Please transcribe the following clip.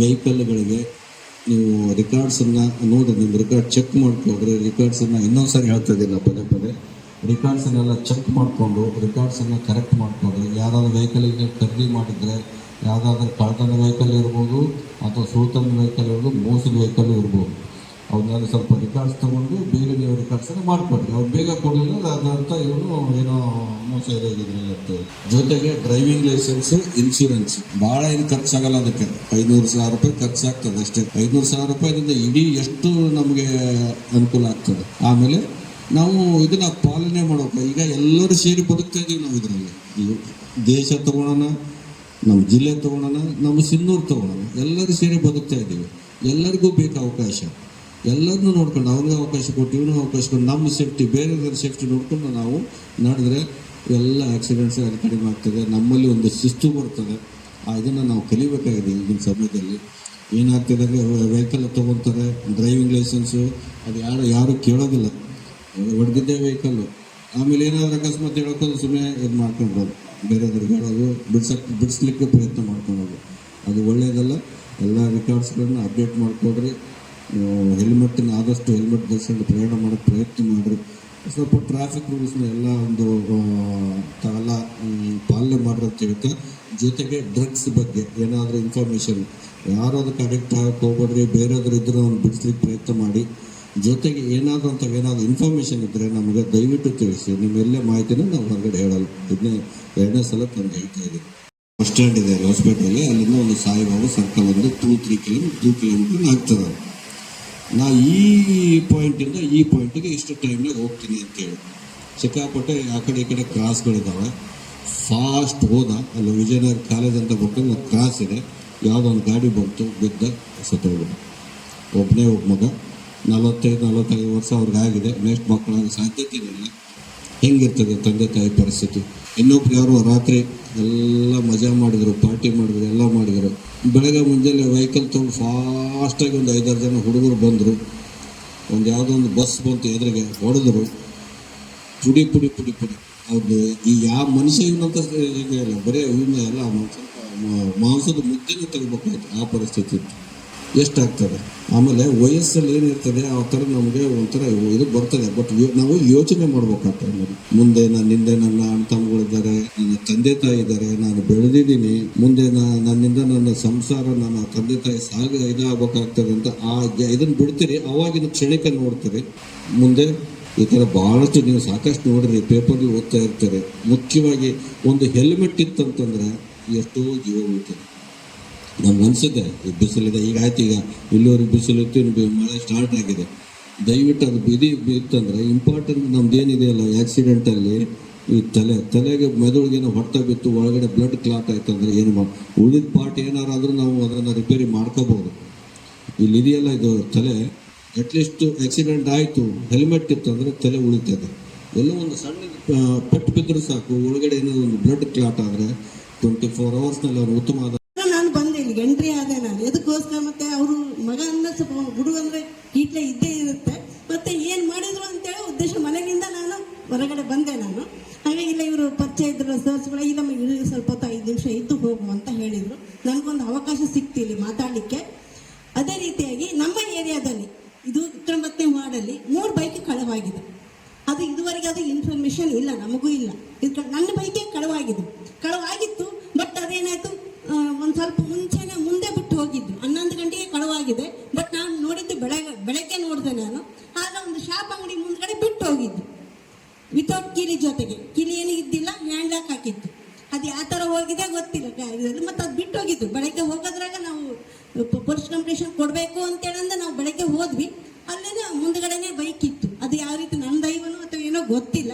ವೆಹಿಕಲ್ಗಳಿಗೆ ನೀವು ರೆಕಾರ್ಡ್ಸನ್ನು ನೋಡಿ ನಿಮ್ಮ ರೆಕಾರ್ಡ್ ಚೆಕ್ ಮಾಡ್ಕೊಂಡ್ರೆ ರೆಕಾರ್ಡ್ಸನ್ನು ಇನ್ನೊಂದು ಸಾರಿ ಹೇಳ್ತಾ ಇದ್ದಿಲ್ಲ ಪದೇ. ಪದೇ ರೆಕಾರ್ಡ್ಸನ್ನೆಲ್ಲ ಚೆಕ್ ಮಾಡಿಕೊಂಡು ರೆಕಾರ್ಡ್ಸನ್ನು ಕರೆಕ್ಟ್ ಮಾಡಿಕೊಂಡ್ರೆ ಯಾರಾದ್ರೂ ವೆಹಿಕಲಿಗೆ ಖರೀದಿ ಮಾಡಿದರೆ, ಯಾವುದಾದ್ರೂ ಕಳ್ತನ ವೆಹಿಕಲ್ ಇರ್ಬೋದು ಅಥವಾ ಸೂತನ ವೆಹಿಕಲ್ ಇರ್ಬೋದು, ಮೋಸದ ವೆಹಿಕಲ್ ಇರ್ಬೋದು. ಅವನ್ನೆಲ್ಲ ಸ್ವಲ್ಪ ರೆಕಾರ್ಡ್ಸ್ ತೊಗೊಂಡು ಬೇಗ ನೀವು ರಿಕಾರ್ಡ್ಸನ್ನು ಮಾಡಿಕೊಡ್ರಿ ಅವ್ರು ಬೇಗ ಕೊಡಲಿಲ್ಲ ಅದರ್ಥ ಇವನು ಜೊತೆಗೆ ಡ್ರೈವಿಂಗ್ ಲೈಸೆನ್ಸ್ ಇನ್ಶೂರೆನ್ಸ್ ಬಹಳ ಏನು ಖರ್ಚಾಗಲ್ಲ ಅದಕ್ಕೆ. ಐನೂರು ಸಾವಿರ ರೂಪಾಯಿ ಖರ್ಚಾಗ್ತದೆ ಅಷ್ಟೇ. ಐನೂರು ಸಾವಿರ ರೂಪಾಯಿದಿಂದ ಇಡೀ ಎಷ್ಟು ನಮಗೆ ಅನುಕೂಲ ಆಗ್ತದೆ. ಆಮೇಲೆ ನಾವು ಇದನ್ನ ಪಾಲನೆ ಮಾಡಬೇಕು ಈಗ ಎಲ್ಲರೂ ಸೇರಿ ಬದುಕ್ತಾ ಇದೀವಿ ನಾವು ಇದರಲ್ಲಿ. ದೇಶ ತಗೊಳ್ಳೋಣ ನಮ್ಮ ಜಿಲ್ಲೆ ತಗೊಳ್ಳೋಣ ನಮ್ಮ ಸಿನ್ನೂರು ತಗೊಳ್ಳೋಣ ಎಲ್ಲರೂ ಸೇರಿ ಬದುಕ್ತಾ ಇದ್ದೀವಿ ಎಲ್ಲರಿಗೂ ಬೇಕು ಅವಕಾಶ? ಎಲ್ಲರನ್ನೂ ನೋಡ್ಕೊಂಡು, ಅವ್ರಿಗೆ ಅವಕಾಶ ಕೊಟ್ಟು ಇವನು ಅವಕಾಶ ಕೊಟ್ಟು, ನಮ್ಮ ಸೇಫ್ಟಿ ಬೇರೆಯವ್ರ ಸೇಫ್ಟಿ ನೋಡ್ಕೊಂಡು ನಾವು ನಡೆದ್ರೆ ಎಲ್ಲ ಆಕ್ಸಿಡೆಂಟ್ಸ್ ಅಲ್ಲಿ ಕಡಿಮೆ ಆಗ್ತದೆ. ನಮ್ಮಲ್ಲಿ ಒಂದು ಶಿಸ್ತು ಬರ್ತದೆ. ಅದನ್ನು ನಾವು ಕಲಿಬೇಕಾಗಿದೆ ಈಗಿನ ಸಮಯದಲ್ಲಿ. ಏನಾಗ್ತಿದೆ ವೆಹಿಕಲ್ ತೊಗೊತಾರೆ ಡ್ರೈವಿಂಗ್ ಲೈಸೆನ್ಸು ಅದು ಯಾರು ಯಾರು ಕೇಳೋದಿಲ್ಲ. ಹೊಡೆದಿದ್ದೇ ವೆಹಿಕಲ್ಲು ಆಮೇಲೆ ಏನಾದರೂ ಅಕಸ್ಮಾತ್ ಹೇಳೋಕ್ಕೆ ಸುಮ್ಮನೆ ಇದು ಮಾಡ್ಕೊಂಡ್ಬೋದು. ಬೇರೆಯವ್ರಿಗೆ ಹೇಳೋದು ಬಿಡ್ಸಕ್ಕೆ ಬಿಡಿಸ್ಲಿಕ್ಕೆ ಪ್ರಯತ್ನ ಮಾಡ್ಕೊಳೋದು ಅದು ಒಳ್ಳೆಯದಲ್ಲ ಎಲ್ಲ ರೆಕಾರ್ಡ್ಸ್ಗಳನ್ನ ಅಪ್ಡೇಟ್ ಮಾಡಿಕೊಡ್ರಿ. ಹೆಲ್ಮೆಟ್ನ ಆದಷ್ಟು ಹೆಲ್ಮೆಟ್ ಧರಿಸ್ಕೊಂಡು ಪ್ರಯಾಣ ಮಾಡೋಕ್ಕೆ ಪ್ರಯತ್ನ ಮಾಡಿರಿ. ಸ್ವಲ್ಪ ಟ್ರಾಫಿಕ್ ರೂಲ್ಸ್ನ ಎಲ್ಲ ಒಂದು ತಾಲ ಪಾಲನೆ ಮಾಡಿರೋ ಹೇಳ್ತಾ ಜೊತೆಗೆ ಡ್ರಗ್ಸ್ ಬಗ್ಗೆ ಏನಾದರೂ ಇನ್ಫಾರ್ಮೇಷನ್ ಯಾರು ಅದಕ್ಕೆ ಅಡಿಕ್ಟ್ ಆಗಕ್ಕೆ ಹೋಗ್ಬೇಡ್ರಿ ಬೇರೆಯವ್ರು ಇದ್ರೆ ಅವ್ನು ಬಿಡಿಸ್ಲಿಕ್ಕೆ ಪ್ರಯತ್ನ ಮಾಡಿ. ಜೊತೆಗೆ ಏನಾದರೂ ಅಂತ ಏನಾದರೂ ಇನ್ಫಾರ್ಮೇಷನ್ ಇದ್ದರೆ ನಮಗೆ ದಯವಿಟ್ಟು ತಿಳಿಸಿ. ನಿಮ್ಮೆಲ್ಲೇ ಮಾಹಿತಿನೂ ನಾವು ಹೊರಗಡೆ ಹೇಳಲ್ಲ. ಇದನ್ನೇ ಎರಡನೇ ಸಲ ತಂದು ಹೇಳ್ತಾ ಇದ್ದೀನಿ ಬಸ್ ಸ್ಟ್ಯಾಂಡ್ ಇದೆ ಹೊಸಪೇಟೆಯಲ್ಲಿ ಅಲ್ಲಿಂದ ಒಂದು ಸಾಯಿಬಾಬಾ ಸರ್ಕಲ್ ಒಂದು two three kilometre two kilometre ಆಗ್ತದೆ ನಾ ಈ ಪಾಯಿಂಟಿಂದ ಈ ಪಾಯಿಂಟಿಗೆ ಇಷ್ಟು ಟೈಮ್ನಾಗ ಹೋಗ್ತೀನಿ ಅಂತೇಳಿ ಸಿಕ್ಕಾಪಟ್ಟೆ ಆ ಕಡೆ ಈ ಕಡೆ ಕ್ರಾಸ್ಗಳಿದ್ದಾವೆ ಫಾಸ್ಟ್ ಹೋದ, ಅಲ್ಲಿ ವಿಜಯನಗರ ಕಾಲೇಜ್ ಅಂತ ಒಂದು ಕ್ರಾಸ್ ಇದೆ. ಯಾವುದೋ ಒಂದು ಗಾಡಿ ಬಂತು, ಬಿದ್ದ ಸತ್ತೋಗ್ಬಿಡ ಒಬ್ಬನೇ ಒಬ್ಬ ಮಗ ನಲವತ್ತೈದು ನಲವತ್ತೈದು ವರ್ಷ ಅವ್ರಿಗೆ ಆಗಿದೆ ನೆಕ್ಸ್ಟ್ ಮಕ್ಕಳಾಗ ಸಾಧ್ಯತೆ ಇಲ್ಲ. ಹೆಂಗಿರ್ತದೆ ತಂದೆ ತಾಯಿ ಪರಿಸ್ಥಿತಿ. ಇನ್ನೊಬ್ರು ಯಾರು ರಾತ್ರಿ ಎಲ್ಲ ಮಜಾ ಮಾಡಿದ್ರು ಪಾರ್ಟಿ ಮಾಡಿದ್ರು, ಎಲ್ಲ ಮಾಡಿದ್ರು. ಬೆಳಗ್ಗೆ ಮುಂಜಾನೆ ವೆಹಿಕಲ್ ತಗೊಂಡು ಫಾಸ್ಟಾಗಿ ಒಂದು ಐದಾರು ಜನ ಹುಡುಗರು ಬಂದರು. ಒಂದು ಯಾವುದೋ ಒಂದು ಬಸ್ ಬಂತು ಎದುರಿಗೆ, ಹೊಡೆದ್ರು. ಪುಡಿ ಪುಡಿ ಪುಡಿ ಪುಡಿ. ಅವ್ರದ್ದು ಈ ಯಾವ ಮನುಷ್ಯ ಇಲ್ಲ ಬರೀ ಇವನ್ನ ಎಲ್ಲ ಮಾಂಸದ ಮುದ್ದೆನೂ ತೆಗಿಬೇಕಾಯ್ತು ಆ ಪರಿಸ್ಥಿತಿ. ಎಷ್ಟಾಗ್ತದೆ? ಆಮೇಲೆ ವಯಸ್ಸಲ್ಲಿ ಏನಿರ್ತದೆ, ಆ ಥರ ನಮಗೆ ಒಂಥರ ಇದು ಬರ್ತದೆ. ಬಟ್ ನಾವು ಯೋಚನೆ ಮಾಡ್ಬೇಕಾಗ್ತದೆ ಮುಂದೆ ನಾನು ಹಿಂದೆ ನನ್ನ ಅಣ್ಣ ತಮ್ಮಗಳಿದ್ದಾರೆ ನನ್ನ ತಂದೆ ತಾಯಿ ಇದ್ದಾರೆ, ನಾನು ಬೆಳೆದಿದ್ದೀನಿ. ಮುಂದೆ ನನ್ನಿಂದ ನನ್ನ ಸಂಸಾರ, ನನ್ನ ತಂದೆ ತಾಯಿ ಸಾಗ, ಇದಾಗಬೇಕಾಗ್ತದೆ ಅಂತ ಆ ಇದನ್ನು ಬಿಡ್ತೀರಿ. ಅವಾಗಿನ ಕ್ಷಣಿಕ ನೋಡ್ತೀರಿ. ಮುಂದೆ ಈ ಥರ ಭಾಳಷ್ಟು ನೀವು ಸಾಕಷ್ಟು ನೋಡಿರಿ. ಪೇಪರ್ಲಿ ಓದ್ತಾ ಇರ್ತಾರೆ. ಮುಖ್ಯವಾಗಿ ಒಂದು ಹೆಲ್ಮೆಟ್ ಇತ್ತಂತಂದ್ರೆ ಎಷ್ಟೋ ಜೀವ ಉಳಿತದೆ. ನಮ್ಗೆ ಅನಿಸುತ್ತೆ ಬಿಸಿಲಿದೆ, ಈಗ ಆಯ್ತು, ಈಗ ಇಲ್ಲಿವರೆಗೆ ಬಿಸಿಲು ಇತ್ತು ಮಳೆ ಸ್ಟಾರ್ಟ್ ಆಗಿದೆ. ದಯವಿಟ್ಟು ಅದು ಬಿದಿ ಬಿತ್ತಂದ್ರೆ ಇಂಪಾರ್ಟೆಂಟ್ ನಮ್ದು ಏನಿದೆಯಲ್ಲ ಆಕ್ಸಿಡೆಂಟಲ್ಲಿ ಈ ತಲೆ, ತಲೆಗೆ ಮೆದುಳಿಗೇನೋ ಹೊಟ್ಟೆ ಬಿತ್ತು, ಒಳಗಡೆ ಬ್ಲಡ್ ಕ್ಲಾಟ್ ಆಯ್ತು ಅಂದರೆ ಏನು ಉಳಿದ ಪಾರ್ಟ್ ಏನಾರಾದರೂ ನಾವು ಅದನ್ನು ರಿಪೇರಿ ಮಾಡ್ಕೋಬೋದು. ಇಲ್ಲಿ ಇದೆಯಲ್ಲ ಇದು ತಲೆ ಅಟ್ಲೀಸ್ಟ್ ಆಕ್ಸಿಡೆಂಟ್ ಆಯಿತು ಹೆಲ್ಮೆಟ್ ಇತ್ತು ಅಂದರೆ ತಲೆ ಉಳಿತದೆ. ಎಲ್ಲೋ ಒಂದು ಸಣ್ಣ ಪೆಟ್ಟು ಬಿದ್ದರೂ ಸಾಕು, ಒಳಗಡೆ ಏನೋ ಒಂದು ಬ್ಲಡ್ ಕ್ಲಾಟ್ ಆದರೆ ಟ್ವೆಂಟಿ ಫೋರ್ ಅವರ್ಸ್ನಲ್ಲಿ ಅವ್ರು ಉತ್ತಮವಾದ ನಾನು ಬಂದೆ ಇಲ್ಲಿಗೆ ಎಂಟ್ರಿ ಆದೆ ನಾನು ಎದಕ್ಕೋಸ್ಕರ ಮತ್ತೆ ಅವರು ಮಗ ಅಂದ್ರೆ ಸ್ವಲ್ಪ ಹುಡುಗ ಈಟ್ಲೆ ಇದ್ದೇ ಇರುತ್ತೆ. ಮತ್ತೆ ಏನ್ ಮಾಡಿದ್ರು ಅಂತೇಳಿ ಉದ್ದೇಶ ಮನೆಯಿಂದ ನಾನು ಹೊರಗಡೆ ಬಂದೆ ನಾನು. ಹಾಗೆ ಇಲ್ಲ ಇವರು ಪರಿಚಯ ಇದ್ರು ಸರ್ಸ್ಗಳು ಇಲ್ಲ ಇರು ಸ್ವಲ್ಪ ಹೊತ್ತು ಐದು ನಿಮಿಷ ಇದ್ದು ಹೋಗು ಅಂತ ಹೇಳಿದ್ರು. ನನಗೊಂದು ಅವಕಾಶ ಸಿಕ್ತು ಇಲ್ಲಿ ಮಾತಾಡಲಿಕ್ಕೆ. ಅದೇ ರೀತಿಯಾಗಿ ನಮ್ಮ ಏರಿಯಾದಲ್ಲಿ ಇದು ವಿಕ್ರಮತ್ನೆ ಮಾಡಲ್ಲಿ ಮೂರು ಬೈಕ್ ಕಳವಾಗಿದೆ. ಅದು ಇದುವರೆಗೆ ಅದು ಇನ್ಫಾರ್ಮೇಶನ್ ಇಲ್ಲ, ನಮಗೂ ಇಲ್ಲ. ಇದು ನನ್ನ ಬೈಕೇ ಕಳವಾಗಿದೆ. ಕಳವಾಗಿತ್ತು, ಬಟ್ ಅದೇನಾಯ್ತು ಒಂದು ಸ್ವಲ್ಪ ಮುಂಚೆನೆ ಮುಂದೆ ಬಿಟ್ಟು ಹೋಗಿದ್ದು ಹನ್ನೊಂದು ಗಂಟೆಗೆ ಕಳವಾಗಿದೆ ಬಟ್ ನಾನು ನೋಡಿದ್ದು ಬೆಳಗ್ಗೆ ಬೆಳಗ್ಗೆ ನೋಡಿದೆ ನಾನು ಆಗ ಒಂದು ಶಾಪ್ ಅಂಗಡಿ ಮುಂದ್ಗಡೆ ಬಿಟ್ಟು ಹೋಗಿದ್ದು ವಿತೌಟ್ ಕಿಲಿ ಜೊತೆಗೆ. ಕಿಲಿ ಏನು ಇದ್ದಿಲ್ಲ ಹ್ಯಾಂಡ್ ಲಾಕ್ ಹಾಕಿತ್ತು. ಅದು ಯಾವ ಥರ ಹೋಗಿದೆ ಗೊತ್ತಿಲ್ಲ. ಮತ್ತೆ ಅದು ಬಿಟ್ಟು ಹೋಗಿದ್ದು. ಬೆಳಗ್ಗೆ ಹೋಗೋದ್ರಾಗ ನಾವು ಪೊಲೀಸ್ ಕಂಪ್ಲೇಷನ್ ಕೊಡಬೇಕು ಅಂತೇಳಂದ ನಾವು ಬೆಳಗ್ಗೆ ಹೋದ್ವಿ. ಅಲ್ಲೇನೇ ಮುಂದ್ಗಡೆನೆ ಬೈಕ್ ಇತ್ತು. ಅದು ಯಾವ ರೀತಿ ನನ್ನ ದೈವನೋ ಅಥವಾ ಏನೋ ಗೊತ್ತಿಲ್ಲ.